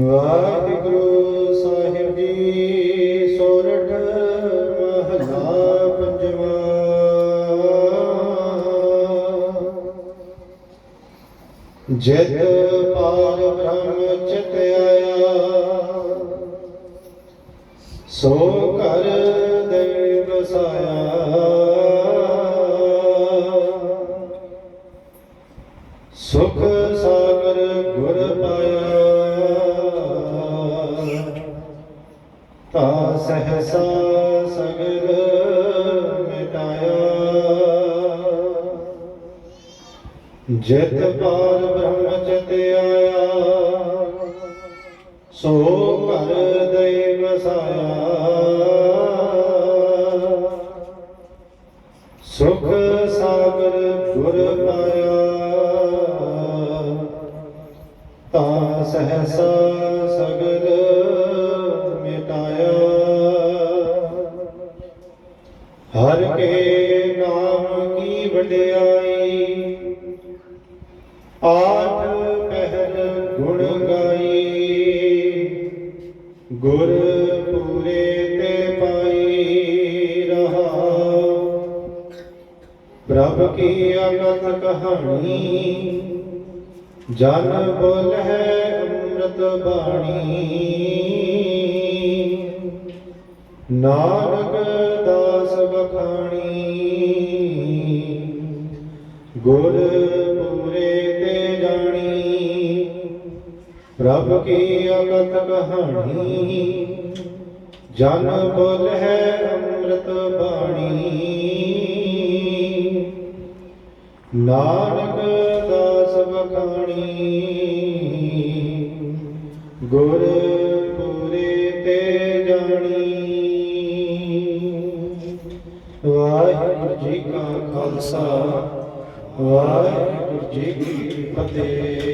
ਵਾਹਿਗੁਰੂ ਸਾਹਿਬ ਜੀ ਸੋਰਠ ਮਹਲਾ ਪੰਜਵਾ। ਜਿਤ ਪਾਰ ਬ੍ਰਹਮ ਚਿਤ ਆਇਆ, ਸੋ ਘਰ ਦੇ ਵਸਾਇਆ। ਸੁਖ ਸਾਗਰ ਗੁਰ ਪਾਇਆ। ਤਾ ਸਹਸਾ ਸਗਲ ਮਿਟਾਇਆ। ਜਿਤ ਪਾਰ ਬ੍ਰਹਮ ਚਿਤ ਆਇਆ। ਸੋ ਘਰ ਦੇ ਵਸਾਇਆ। ਸੁਖ ਸਾਗਰ ਗੁਰ ਪਾਇਆ। ਸਹਸਾ ਸਗਲ ਮਿਟਾਇਆ। ਹਰ ਕੇ ਨਾਮ ਕੀ ਵਡਿਆਈ ਆਠ ਪਹਿਰ ਗੁਣ ਗਾਈ। ਗੁਰ ਪੂਰੇ ਤੇ ਪਾਈ ਰਹਾ। ਪ੍ਰਭ ਕੀ ਅਗਤ ਕਹਾਣੀ, ਜਨ ਬੋਲਹਿ ਅੰਮ੍ਰਿਤ ਬਾਣੀ। ਨਾਨਕ ਦਾਸ ਬਖਾਣੀ ਗੁਰ ਪੂਰੇ ਤੇ ਜਾਣੀ। ਪ੍ਰਭ ਕੀ ਅਗਤ ਕਹਾਣੀ। ਜਨ ਬੋਲ ਹੈ ਅੰਮ੍ਰਿਤ ਬਾਣੀ। ਨਾਨਕ ਦਾਸ ਬਖਾਣੀ ਗੁਰ ਪੂਰੇ ਤੇ ਜਾਣੀ। ਵਾਹਿਗੁਰੂ ਜੀ ਕਾ ਖਾਲਸਾ ਵਾਹਿਗੁਰੂ ਜੀ ਕੀ ਫਤਿਹ।